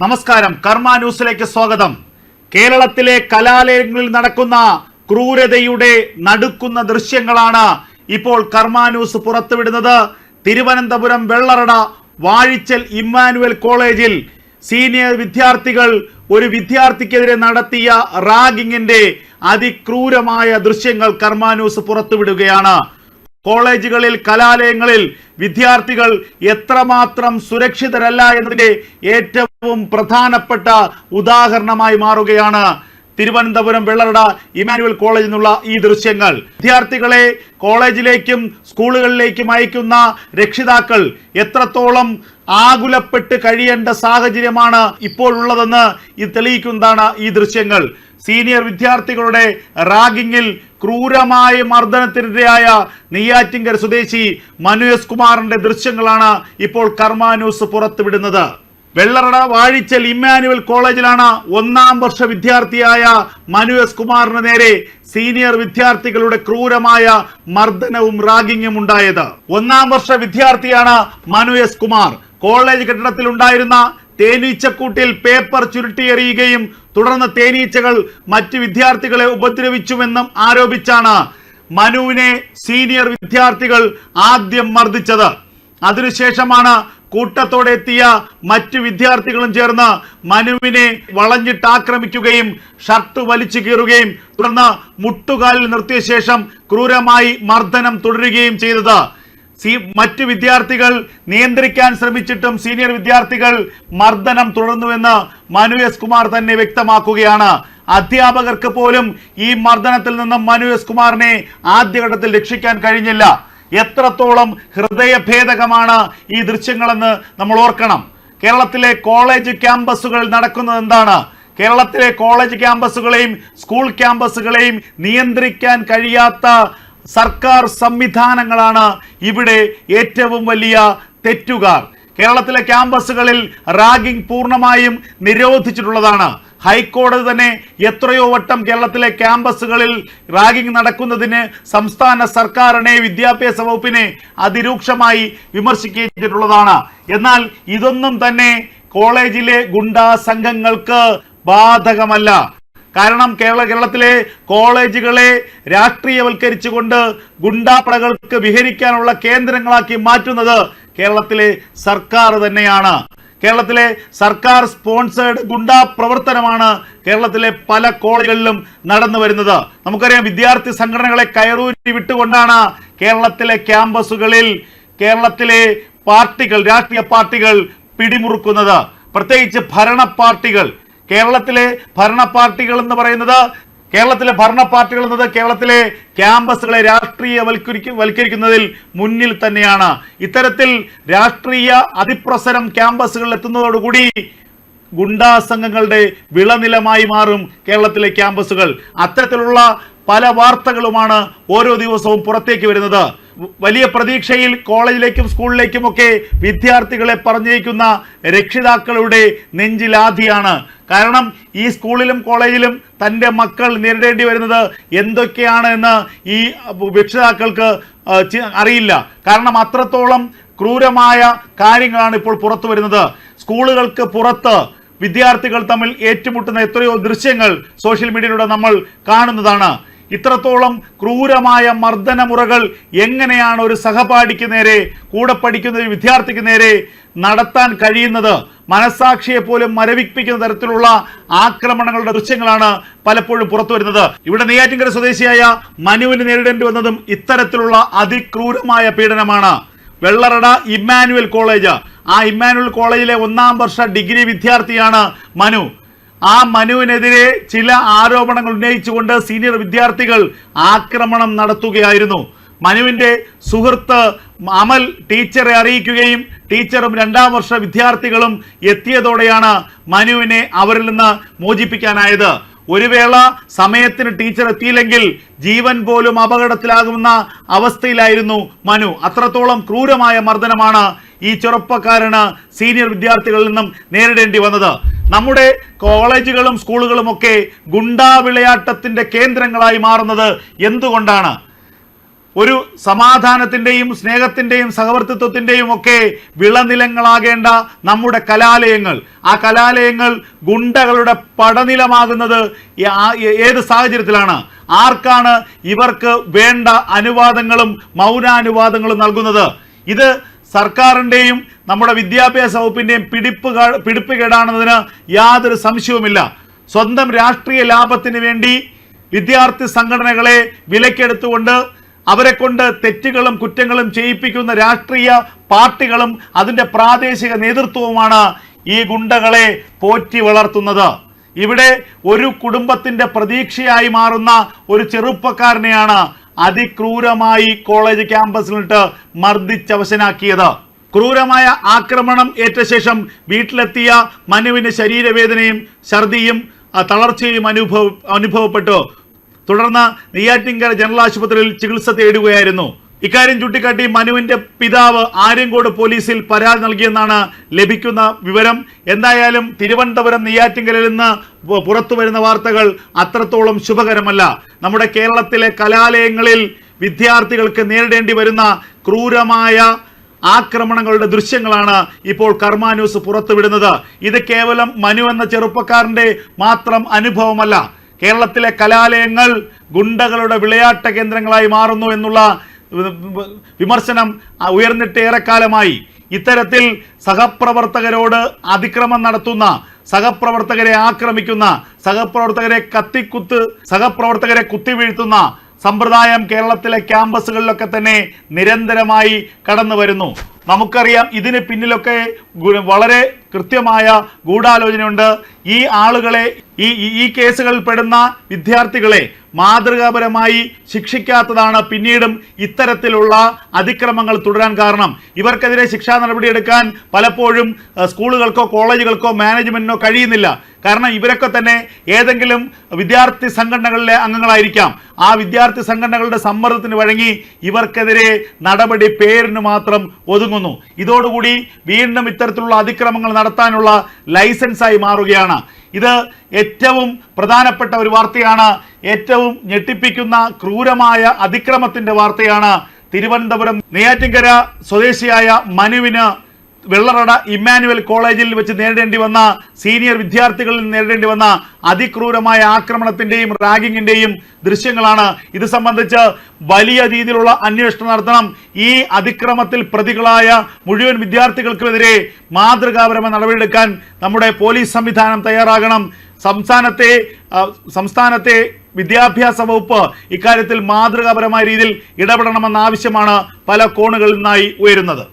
നമസ്കാരം. കർമ്മ ന്യൂസിലേക്ക് സ്വാഗതം. കേരളത്തിലെ കലാലയങ്ങളിൽ നടക്കുന്ന ക്രൂരതയുടെ നടുക്കുന്ന ദൃശ്യങ്ങളാണ് ഇപ്പോൾ കർമ്മ ന്യൂസ് പുറത്തുവിടുന്നത്. തിരുവനന്തപുരം വെള്ളറട വാഴിച്ചൽ ഇമ്മാനുവൽ കോളേജിൽ സീനിയർ വിദ്യാർത്ഥികൾ ഒരു വിദ്യാർത്ഥിക്കെതിരെ നടത്തിയ റാഗിങ്ങിന്റെ അതിക്രൂരമായ ദൃശ്യങ്ങൾ കർമ്മ ന്യൂസ് പുറത്തുവിടുകയാണ്. കോളേജുകളിൽ കലാലയങ്ങളിൽ വിദ്യാർത്ഥികൾ എത്രമാത്രം സുരക്ഷിതരല്ല എന്നതിന്റെ ഏറ്റവും പ്രധാനപ്പെട്ട ഉദാഹരണമായി മാറുകയാണ് തിരുവനന്തപുരം വെള്ളറട ഇമാനുവൽ കോളേജിൽ നിന്നുള്ള ഈ ദൃശ്യങ്ങൾ. വിദ്യാർത്ഥികളെ കോളേജിലേക്കും സ്കൂളുകളിലേക്കും അയക്കുന്ന രക്ഷിതാക്കൾ എത്രത്തോളം ആകുലപ്പെട്ട് കഴിയേണ്ട സാഹചര്യമാണ് ഇപ്പോൾ ഉള്ളതെന്ന് ഇത് തെളിയിക്കുന്നതാണ് ഈ ദൃശ്യങ്ങൾ. സീനിയർ വിദ്യാർത്ഥികളുടെ റാഗിങ്ങിൽ ക്രൂരമായ മർദ്ദനത്തിനിരയായ നെയ്യാറ്റിങ്കർ സ്വദേശി മനു എസ് കുമാറിന്റെ ദൃശ്യങ്ങളാണ് ഇപ്പോൾ കർമ്മ ന്യൂസ് പുറത്തുവിടുന്നത്. വെള്ളറട വാഴിച്ചൽ ഇമ്മാനുവൽ കോളേജിലാണ് ഒന്നാം വർഷ വിദ്യാർത്ഥിയായ മനു എസ് കുമാറിന് നേരെ സീനിയർ വിദ്യാർത്ഥികളുടെ ക്രൂരമായ മർദ്ദനവും റാഗിങ്ങും ഉണ്ടായത്. ഒന്നാം വർഷ വിദ്യാർത്ഥിയാണ് മനു എസ് കുമാർ. കോളേജ് കെട്ടിടത്തിൽ ഉണ്ടായിരുന്ന തേനീച്ചക്കൂട്ടിൽ പേപ്പർ ചുരുട്ടിയെറിയുകയും തുടർന്ന് തേനീച്ചകൾ മറ്റ് വിദ്യാർത്ഥികളെ ഉപദ്രവിച്ചുവെന്നും ആരോപിച്ചാണ് മനുവിനെ സീനിയർ വിദ്യാർത്ഥികൾ ആദ്യം മർദ്ദിച്ചത്. അതിനുശേഷമാണ് കൂട്ടത്തോടെ എത്തിയ മറ്റു വിദ്യാർത്ഥികളും ചേർന്ന് മനുവിനെ വളഞ്ഞിട്ട് ആക്രമിക്കുകയും ഷർട്ട് വലിച്ചു കീറുകയും തുടർന്ന് മുട്ടുകാലിൽ നിർത്തിയ ശേഷം ക്രൂരമായി മർദ്ദനം തുടരുകയും ചെയ്തത്. സി മറ്റു വിദ്യാർത്ഥികൾ നിയന്ത്രിക്കാൻ ശ്രമിച്ചിട്ടും സീനിയർ വിദ്യാർത്ഥികൾ മർദ്ദനം തുടർന്നുവെന്ന് മനു എസ് കുമാർ തന്നെ വ്യക്തമാക്കുകയാണ്. അധ്യാപകർക്ക് പോലും ഈ മർദ്ദനത്തിൽ നിന്നും മനു എസ് കുമാറിനെ ആദ്യഘട്ടത്തിൽ രക്ഷിക്കാൻ കഴിഞ്ഞില്ല. എത്രത്തോളം ഹൃദയഭേദകമാണ് ഈ ദൃശ്യങ്ങളെന്ന് നമ്മൾ ഓർക്കണം. കേരളത്തിലെ കോളേജ് ക്യാമ്പസുകൾ നടക്കുന്നത് എന്താണ്? കേരളത്തിലെ കോളേജ് ക്യാമ്പസുകളെയും സ്കൂൾ ക്യാമ്പസുകളെയും നിയന്ത്രിക്കാൻ കഴിയാത്ത സർക്കാർ സംവിധാനങ്ങളാണ് ഇവിടെ ഏറ്റവും വലിയ തെറ്റുകാർ. കേരളത്തിലെ ക്യാമ്പസുകളിൽ റാഗിംഗ് പൂർണമായും നിരോധിച്ചിട്ടുള്ളതാണ്. ഹൈക്കോടതി തന്നെ എത്രയോ വട്ടം കേരളത്തിലെ ക്യാമ്പസുകളിൽ റാഗിംഗ് നടക്കുന്നതിന് സംസ്ഥാന സർക്കാരിനെ വിദ്യാഭ്യാസ വകുപ്പിനെ അതിരൂക്ഷമായി വിമർശിച്ചിട്ടുള്ളതാണ് എന്നാൽ ഇതൊന്നും തന്നെ കോളേജിലെ ഗുണ്ടാ സംഘങ്ങൾക്ക് ബാധകമല്ല. കാരണം കേരള കേരളത്തിലെ കോളേജുകളെ രാഷ്ട്രീയവൽക്കരിച്ചുകൊണ്ട് ഗുണ്ടാപ്പടകൾക്ക് വിഹരിക്കാനുള്ള കേന്ദ്രങ്ങളാക്കി മാറ്റുന്നത് കേരളത്തിലെ സർക്കാർ തന്നെയാണ്. കേരളത്തിലെ സർക്കാർ സ്പോൺസേഡ് ഗുണ്ടാ പ്രവർത്തനമാണ് കേരളത്തിലെ പല കോളേജുകളിലും നടന്നു വരുന്നത്. നമുക്കറിയാം വിദ്യാർത്ഥി സംഘടനകളെ കയറൂരി വിട്ടുകൊണ്ടാണ് കേരളത്തിലെ ക്യാമ്പസുകളിൽ കേരളത്തിലെ പാർട്ടികൾ രാഷ്ട്രീയ പാർട്ടികൾ പിടിമുറുക്കുന്നത്. പ്രത്യേകിച്ച് ഭരണ പാർട്ടികൾ. കേരളത്തിലെ ഭരണ പാർട്ടികൾ എന്ന് പറയുന്നത് കേരളത്തിലെ ഭരണ പാർട്ടികൾ എന്നത് കേരളത്തിലെ ക്യാമ്പസുകളെ രാഷ്ട്രീയവൽക്കരിക്കും വൽക്കരിക്കുന്നതിൽ മുന്നിൽ തന്നെയാണ്. ഇത്തരത്തിൽ രാഷ്ട്രീയ അതിപ്രസരം ക്യാമ്പസുകളിൽ എത്തുന്നതോടുകൂടി ഗുണ്ടാ സംഘങ്ങളുടെ വിളനിലമായി മാറും കേരളത്തിലെ ക്യാമ്പസുകൾ. അത്തരത്തിലുള്ള പല വാർത്തകളുമാണ് ഓരോ ദിവസവും പുറത്തേക്ക് വരുന്നത്. വലിയ പ്രതീക്ഷയിൽ കോളേജിലേക്കും സ്കൂളിലേക്കും ഒക്കെ വിദ്യാർത്ഥികളെ പറഞ്ഞയക്കുന്ന രക്ഷിതാക്കളുടെ നെഞ്ചിലാധിയാണ്. കാരണം ഈ സ്കൂളിലും കോളേജിലും തന്റെ മക്കൾ നേരിടേണ്ടി വരുന്നത് എന്തൊക്കെയാണ് എന്ന് ഈ രക്ഷിതാക്കൾക്ക് അറിയില്ല. കാരണം അത്രത്തോളം ക്രൂരമായ കാര്യങ്ങളാണ് ഇപ്പോൾ പുറത്തു വരുന്നത്. സ്കൂളുകൾക്ക് പുറത്ത് വിദ്യാർത്ഥികൾ തമ്മിൽ ഏറ്റുമുട്ടുന്ന എത്രയോ ദൃശ്യങ്ങൾ സോഷ്യൽ മീഡിയയിലൂടെ നമ്മൾ കാണുന്നതാണ്. ഇത്രത്തോളം ക്രൂരമായ മർദ്ദനമുറകൾ എങ്ങനെയാണ് ഒരു സഹപാഠിക്ക് നേരെ കൂടെ പഠിക്കുന്ന ഒരു വിദ്യാർത്ഥിക്ക് നേരെ നടത്താൻ കഴിയുന്നത്? മനസാക്ഷിയെ പോലും മരവിപ്പിക്കുന്ന തരത്തിലുള്ള ആക്രമണങ്ങളുടെ ദൃശ്യങ്ങളാണ് പലപ്പോഴും പുറത്തു വരുന്നത്. ഇവിടെ നെയ്യാറ്റിൻകര സ്വദേശിയായ മനുവിന് നേരിടേണ്ടി വന്നതും ഇത്തരത്തിലുള്ള അതിക്രൂരമായ പീഡനമാണ്. Vellarada Immanuel college. ആ ഇമ്മാനുവൽ കോളേജിലെ ഒന്നാം വർഷ ഡിഗ്രി വിദ്യാർത്ഥിയാണ് മനു. ആ മനുവിനെതിരെ ചില ആരോപണങ്ങൾ ഉന്നയിച്ചുകൊണ്ട് സീനിയർ വിദ്യാർത്ഥികൾ ആക്രമണം നടത്തുകയായിരുന്നു. മനുവിന്റെ സുഹൃത്ത് അമൽ ടീച്ചറെ അറിയിക്കുകയും ടീച്ചറും രണ്ടാം വർഷ വിദ്യാർത്ഥികളും എത്തിയതോടെയാണ് മനുവിനെ അവരിൽ നിന്ന് മോചിപ്പിക്കാനായത്. ഒരു വേള സമയത്തിന് ടീച്ചർ എത്തിയില്ലെങ്കിൽ ജീവൻ പോലും അപകടത്തിലാകുന്ന അവസ്ഥയിലായിരുന്നു മനു. അത്രത്തോളം ക്രൂരമായ മർദ്ദനമാണ് ഈ ചെറുപ്പക്കാരന് സീനിയർ വിദ്യാർത്ഥികളിൽ നിന്നും നേരിടേണ്ടി വന്നത്. നമ്മുടെ കോളേജുകളും സ്കൂളുകളും ഒക്കെ ഗുണ്ടാ വിളയാട്ടത്തിന്റെ കേന്ദ്രങ്ങളായി മാറുന്നത് എന്തുകൊണ്ടാണ്? ഒരു സമാധാനത്തിന്റെയും സ്നേഹത്തിന്റെയും സഹവർത്തിത്വത്തിന്റെയും ഒക്കെ വിളനിലങ്ങളാകേണ്ട നമ്മുടെ കലാലയങ്ങൾ. ആ കലാലയങ്ങൾ ഗുണ്ടകളുടെ പടനിലമാകുന്നത് ഏത് സാഹചര്യത്തിലാണ്? ആർക്കാണ് ഇവർക്ക് വേണ്ട അനുവാദങ്ങളും മൗനാനുവാദങ്ങളും നൽകുന്നത്? ഇത് സർക്കാരിന്റെയും നമ്മുടെ വിദ്യാഭ്യാസ വകുപ്പിന്റെയും പിടിപ്പ് കാ- പിടിപ്പ് കേടാണെന്നതിന് യാതൊരു സംശയവുമില്ല. സ്വന്തം രാഷ്ട്രീയ ലാഭത്തിന് വേണ്ടി വിദ്യാർത്ഥി സംഘടനകളെ വിലക്കെടുത്തുകൊണ്ട് അവരെ കൊണ്ട് തെറ്റുകളും കുറ്റങ്ങളും ചെയ്യിപ്പിക്കുന്ന രാഷ്ട്രീയ പാർട്ടികളും അതിന്റെ പ്രാദേശിക നേതൃത്വവുമാണ് ഈ ഗുണ്ടകളെ പോറ്റി വളർത്തുന്നത്. ഇവിടെ ഒരു കുടുംബത്തിന്റെ പ്രതീക്ഷയായി മാറുന്ന ഒരു ചെറുപ്പക്കാരനെയാണ് അതിക്രൂരമായി കോളേജ് ക്യാമ്പസിലിട്ട് മർദ്ദിച്ചവശനാക്കിയത്. ക്രൂരമായ ആക്രമണം ഏറ്റ ശേഷം വീട്ടിലെത്തിയ മനുവിന് ശരീരവേദനയും ഛർദിയും തളർച്ചയും അനുഭവ അനുഭവപ്പെട്ടു. തുടർന്ന് നെയ്യാറ്റിൻകര ജനറൽ ആശുപത്രിയിൽ ചികിത്സ തേടുകയായിരുന്നു. ഇക്കാര്യം ചൂണ്ടിക്കാട്ടി മനുവിന്റെ പിതാവ് ആര്യങ്കോട് പോലീസിൽ പരാതി നൽകിയെന്നാണ് ലഭിക്കുന്ന വിവരം. എന്തായാലും തിരുവനന്തപുരം നെയ്യാറ്റിൻകരയിൽ നിന്ന് പുറത്തു വരുന്ന വാർത്തകൾ അത്രത്തോളം ശുഭകരമല്ല. നമ്മുടെ കേരളത്തിലെ കലാലയങ്ങളിൽ വിദ്യാർത്ഥികൾക്ക് നേരിടേണ്ടി വരുന്ന ക്രൂരമായ ആക്രമണങ്ങളുടെ ദൃശ്യങ്ങളാണ് ഇപ്പോൾ കർമ്മ ന്യൂസ് പുറത്തുവിടുന്നത്. ഇത് കേവലം മനു എന്ന ചെറുപ്പക്കാരന്റെ മാത്രം അനുഭവമല്ല കേരളത്തിലെ കലാലയങ്ങൾ ഗുണ്ടകളുടെ വിളയാട്ട കേന്ദ്രങ്ങളായി മാറുന്നു എന്നുള്ള വിമർശനം ഉയർന്നിട്ട് ഏറെക്കാലമായി. ഇത്തരത്തിൽ സഹപ്രവർത്തകരോട് അതിക്രമം നടത്തുന്ന സഹപ്രവർത്തകരെ ആക്രമിക്കുന്ന സഹപ്രവർത്തകരെ കത്തിക്കുത്ത് സഹപ്രവർത്തകരെ കുത്തിവീഴ്ത്തുന്ന സമ്പ്രദായം കേരളത്തിലെ ക്യാമ്പസുകളിലൊക്കെ തന്നെ നിരന്തരമായി കടന്നു വരുന്നു നമുക്കറിയാം ഇതിന് പിന്നിലൊക്കെ വളരെ കൃത്യമായ ഗൂഢാലോചനയുണ്ട്. ഈ ആളുകളെ ഈ ഈ- കേസുകളിൽ പെടുന്ന വിദ്യാർത്ഥികളെ മാതൃകാപരമായി ശിക്ഷിക്കാത്തതാണ് പിന്നീടും ഇത്തരത്തിലുള്ള അതിക്രമങ്ങൾ തുടരാൻ കാരണം. ഇവർക്കെതിരെ ശിക്ഷാ നടപടിയെടുക്കാൻ പലപ്പോഴും സ്കൂളുകൾക്കോ കോളേജുകൾക്കോ മാനേജ്മെന്റിനോ കഴിയുന്നില്ല. കാരണം ഇവരൊക്കെ തന്നെ ഏതെങ്കിലും വിദ്യാർത്ഥി സംഘടനകളിലെ അംഗങ്ങളായിരിക്കാം. ആ വിദ്യാർത്ഥി സംഘടനകളുടെ സമ്മർദ്ദത്തിന് വഴങ്ങി ഇവർക്കെതിരെ നടപടി പേരിന് മാത്രം ഒതുങ്ങുന്നു. ഇതോടുകൂടി വീണ്ടും ഇത്തരത്തിലുള്ള അതിക്രമങ്ങൾ നടത്താനുള്ള ലൈസൻസായി മാറുകയാണ്. ഇത് ഏറ്റവും പ്രധാനപ്പെട്ട ഒരു വാർത്തയാണ്. ഏറ്റവും ഞെട്ടിപ്പിക്കുന്ന ക്രൂരമായ അതിക്രമത്തിന്റെ വാർത്തയാണ് തിരുവനന്തപുരം നെയ്യാറ്റിൻകര സ്വദേശിയായ മനുവിന് വെള്ളറട ഇമ്മാനുവൽ കോളേജിൽ വെച്ച് നേരിടേണ്ടി വന്ന സീനിയർ വിദ്യാർത്ഥികളിൽ നേരിടേണ്ടി വന്ന അതിക്രൂരമായ ആക്രമണത്തിന്റെയും റാഗിങ്ങിന്റെയും ദൃശ്യങ്ങളാണ്. ഇത് സംബന്ധിച്ച് വലിയ രീതിയിലുള്ള അന്വേഷണം നടത്തണം. ഈ അതിക്രമത്തിൽ പ്രതികളായ മുഴുവൻ വിദ്യാർത്ഥികൾക്കുമെതിരെ മാതൃകാപരമായ നടപടിയെടുക്കാൻ നമ്മുടെ പോലീസ് സംവിധാനം തയ്യാറാകണം. സംസ്ഥാനത്തെ സംസ്ഥാനത്തെ വിദ്യാഭ്യാസ വകുപ്പ് ഇക്കാര്യത്തിൽ മാതൃകാപരമായ രീതിയിൽ ഇടപെടണമെന്ന ആവശ്യമാണ് പല കോണുകളിൽ നിന്നായി ഉയരുന്നത്.